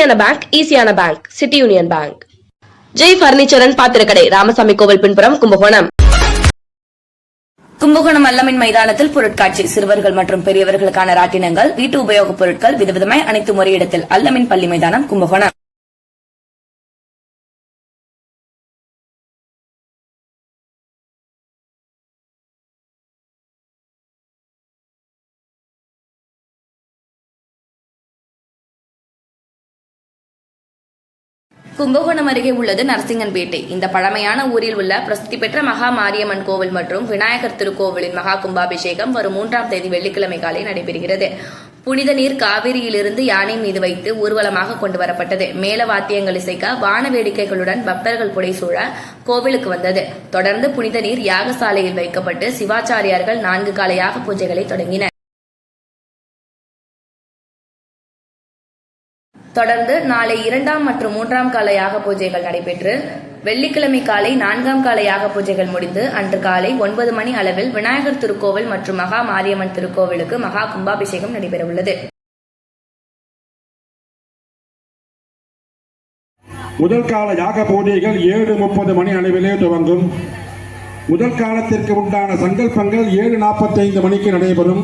ஈஸியான பேங்க் ஈஸியான bank city union bank Jai furniture and பாத்திரக்கடை Ramasamy கோவில் பின்புறம் கும்பகோணம் கும்பகோணம் அல்லமின் மைதானத்தில் பொருட்காட்சி சிறுவர்கள் மற்றும் பெரியவர்களுக்கான ராட்டினங்கள் வீட்டு உபயோகப் பொருட்கள் விதவிதமாய் அனைத்து முறையிடத்தில் அல்லமின் பள்ளி மைதானம் கும்பகோணம். கும்பகோணம் அருகே உள்ளது நரசிங்கன்பேட்டை இந்த பழமையான ஊரில் உள்ள பிரசித்தி பெற்ற மகா மாரியம்மன் கோவில் மற்றும் விநாயகர் திருக்கோவிலின் மகா கும்பாபிஷேகம் வரும் மூன்றாம் தேதி வெள்ளிக்கிழமை காலை நடைபெறுகிறது. புனித நீர் காவிரியிலிருந்து யானை மீது வைத்து ஊர்வலமாக கொண்டு வரப்பட்டது. மேல வாத்தியங்கள் இசைக்க வான வேடிக்கைகளுடன் பக்தர்கள் புடைசூழ கோவிலுக்கு வந்தது. தொடர்ந்து புனித நீர் யாகசாலையில் வைக்கப்பட்டு சிவாச்சாரியார்கள் நான்கு காலையாக பூஜைகளை தொடங்கினர். தொடர்ந்து நாளை இரண்டாம் மற்றும் மூன்றாம் கால யாக பூஜைகள் நடைபெற்று வெள்ளிக்கிழமை காலை நான்காம் கால யாக பூஜைகள் முடிந்து அன்று காலை ஒன்பது மணி அளவில் விநாயகர் திருக்கோவில் மற்றும் மகா மாரியம்மன் திருக்கோவிலுக்கு மகா கும்பாபிஷேகம் நடைபெறவுள்ளது முதல் கால யாக பூஜைகள் ஏழு முப்பது மணி அளவிலே துவங்கும். முதல் காலத்திற்கு உண்டான சங்கல்பங்கள் ஏழு நாற்பத்தைந்து மணிக்கு நடைபெறும்.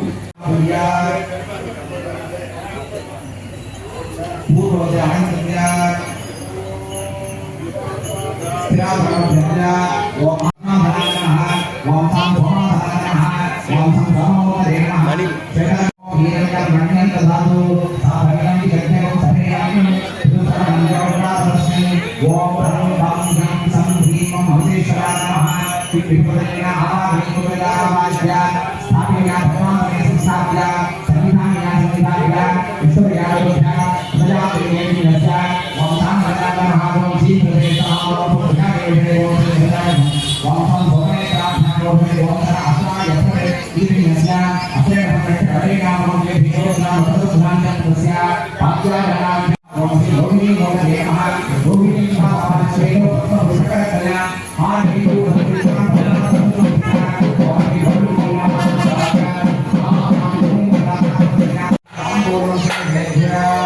पूर्ववद्याहं संज्ञा स्थिराभवं संज्ञा ओम नाम धारणः ओम सां सोम धारणः ओम सां सोमो धारणः जगतो वीरं मण्यं तदातु साभरणं यज्ञं सभयामि सुतरं जगन्नाथस्य ओम धर्मं भाग्यं सं भीमं हमेश्वरामः विपदेन आवाहनं कुलामाज्ञा स्थापया भगवान् संस्थाप्या संविधानया संविधानया ईश्वर्या Yeah.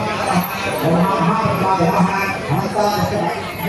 เดี๋ยวเอาฮาเอาตอน